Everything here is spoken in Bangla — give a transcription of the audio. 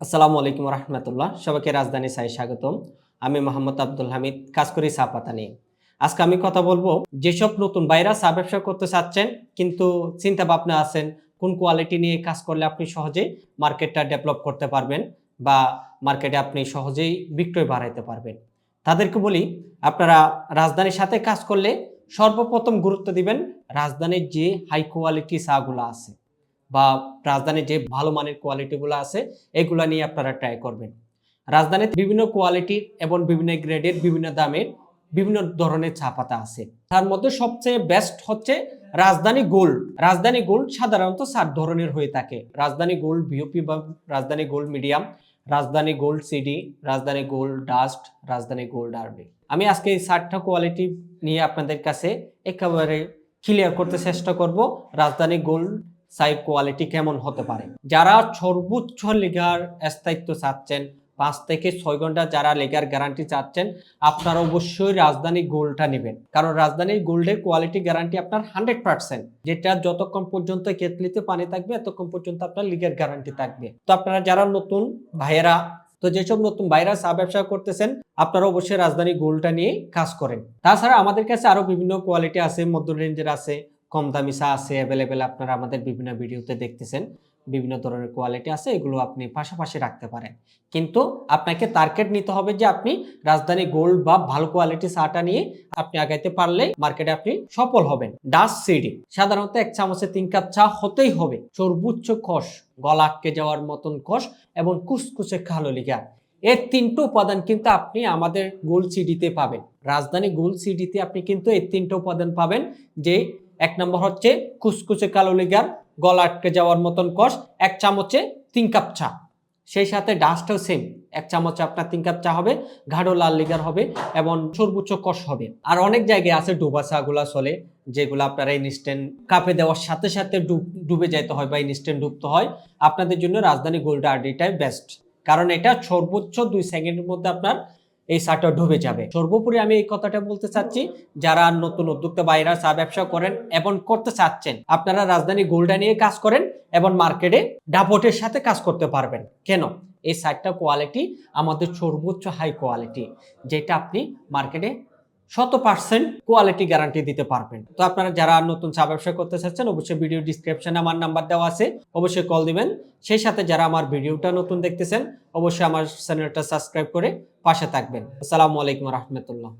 আসসালামু আলাইকুম রহমতুল্লাহ, সবাইকে রাজধানী সাই স্বাগতম। আমি মোহাম্মদ আব্দুল হামিদ কাজ করি চা পাতা নিয়ে। আজকে আমি কথা বলব, যেসব নতুন বাইরা চা ব্যবসা করতে চাচ্ছেন, কিন্তু চিন্তা ভাবনা আছেন, কোন কোয়ালিটি নিয়ে কাজ করলে আপনি সহজেই মার্কেটটা ডেভেলপ করতে পারবেন বা মার্কেটে আপনি সহজেই বিক্রয় বাড়াইতে পারবেন। তাদেরকে বলি, আপনারা রাজধানীর সাথে কাজ করলে সর্বপ্রথম গুরুত্ব দিবেন রাজধানীর যে হাই কোয়ালিটি চাগুলো আছে। বা রাজধানীর যে ভালো মানের কোয়ালিটিগুলো আছে, এগুলো নিয়ে আপনারা ট্রাই করবেন। রাজধানীতে বিভিন্ন কোয়ালিটির এবং বিভিন্ন গ্রেডের বিভিন্ন দামের বিভিন্ন ধরনের চা পাতা আছে। তার মধ্যে সবচেয়ে বেস্ট হচ্ছে রাজধানী গোল্ড রাজধানী গোল্ড সাধারণত চার ধরনের হয়ে থাকে। রাজধানী গোল্ড বিওপি বা Rajdhani gold medium Rajdhani gold CD Rajdhani gold dust Rajdhani gold RB আমি আজকে এই চারটা কোয়ালিটি নিয়ে আপনাদের কাছে একেবারে ক্লিয়ার করতে চেষ্টা করব। রাজধানী গোল্ড সাইড কোয়ালিটি কেমন হতে পারে? যারা সর্বোচ্চ লেগার স্থায়িত্ব চাচ্ছেন, পাঁচ থেকে ছয় ঘণ্টা যারা লেগার গ্যারান্টি চাচ্ছেন, আপনারা অবশ্যই রাজধানী গোল্ডটা নেবেন। কারণ রাজধানী গোল্ডের কোয়ালিটি গ্যারান্টি আপনার হান্ড্রেড পার্সেন্ট যেটা যতক্ষণ পর্যন্ত কেতলিতে পানি থাকবে ততক্ষণ পর্যন্ত আপনার লিগার গ্যারান্টি থাকবে। তো আপনারা যারা নতুন ভাইয়েরা, তো যেসব নতুন ভাইরা চা ব্যবসা করতেছেন, আপনারা অবশ্যই রাজধানী গোল্ডটা নিয়ে কাজ করেন। তাছাড়া আমাদের কাছে আরও বিভিন্ন কোয়ালিটি আছে মধ্য রেঞ্জের আছে কম দামি চা আছে অ্যাভেলেবেল আপনারা আমাদের বিভিন্ন ভিডিওতে দেখতেছেন। বিভিন্ন ধরনের কোয়ালিটি আছে, এগুলো আপনি পাশাপাশি রাখতে পারেন। কিন্তু আপনাকে টার্গেট নিতে হবে যে আপনি রাজধানী গোল্ড বা ভালো কোয়ালিটি চাটা নিয়ে আপনি আগাইতে পারলে মার্কেটে আপনি সফল হবেন। ডাস সিডি সাধারণত এক চামচে তিন কাপ চা হতেই হবে। সর্বোচ্চ কষ, গলা আটকে যাওয়ার মতন কষ এবং কুচকুচে কালো লিগা। এর তিনটে উপাদান কিন্তু আপনি আমাদের গোল্ড সিডিতে পাবেন। রাজধানী গোল্ড সিডিতে আপনি কিন্তু এই তিনটে উপাদান পাবেন যে এক নম্বর হচ্ছে কুচকুচে কালো লিগার গলা আটকে যাওয়ার মতন কষ, এক চামচে তিন কাপ চা। সেই সাথে ডাস্টও সেম এক চামচে আপনার তিন কাপ চা হবে, গাঢ় লাল লিগার হবে এবং সর্বোচ্চ কষ হবে। আর অনেক জায়গায় আছে ডুবা চাগুলা চলে, যেগুলো আপনারা ইনস্ট্যান্ট কাপে দেওয়ার সাথে সাথে ডুব, ডুবে যেতে হয় বা ইনস্ট্যান্ট ডুবতে হয়। আপনাদের জন্য রাজধানী গোল্ড আরডিটাই বেস্ট কারণ এটা সর্বোচ্চ দুই সেকেন্ডের মধ্যে আপনার এই সারটা ডুবে যাবে। সর্বোপরি আমি এই কথাটা বলতে চাচ্ছি, যারা নতুন উদ্যোক্তা বাইরা চা ব্যবসা করেন এবং করতে চাচ্ছেন, আপনারা রাজধানী গোল্ডা নিয়ে কাজ করেন এবং মার্কেটে ডাপটের সাথে কাজ করতে পারবেন। কেন? এই চারটা কোয়ালিটি আমাদের সর্বোচ্চ হাই কোয়ালিটি যেটা আপনি মার্কেটে শত পার্সেন্ট কোয়ালিটি গ্যারান্টি দিতে পারবেন। তো আপনারা যারা নতুন চা ব্যবসা করতে চাচ্ছেন, অবশ্যই ভিডিও ডিসক্রিপশনে আমার নাম্বার দেওয়া আছে। অবশ্যই কল দিবেন। সেই সাথে যারা আমার ভিডিওটা নতুন দেখতেছেন, অবশ্যই আমার চ্যানেলটা সাবস্ক্রাইব করে পাশে থাকবেন। আসসালামু আলাইকুম রহমতুল্লাহ।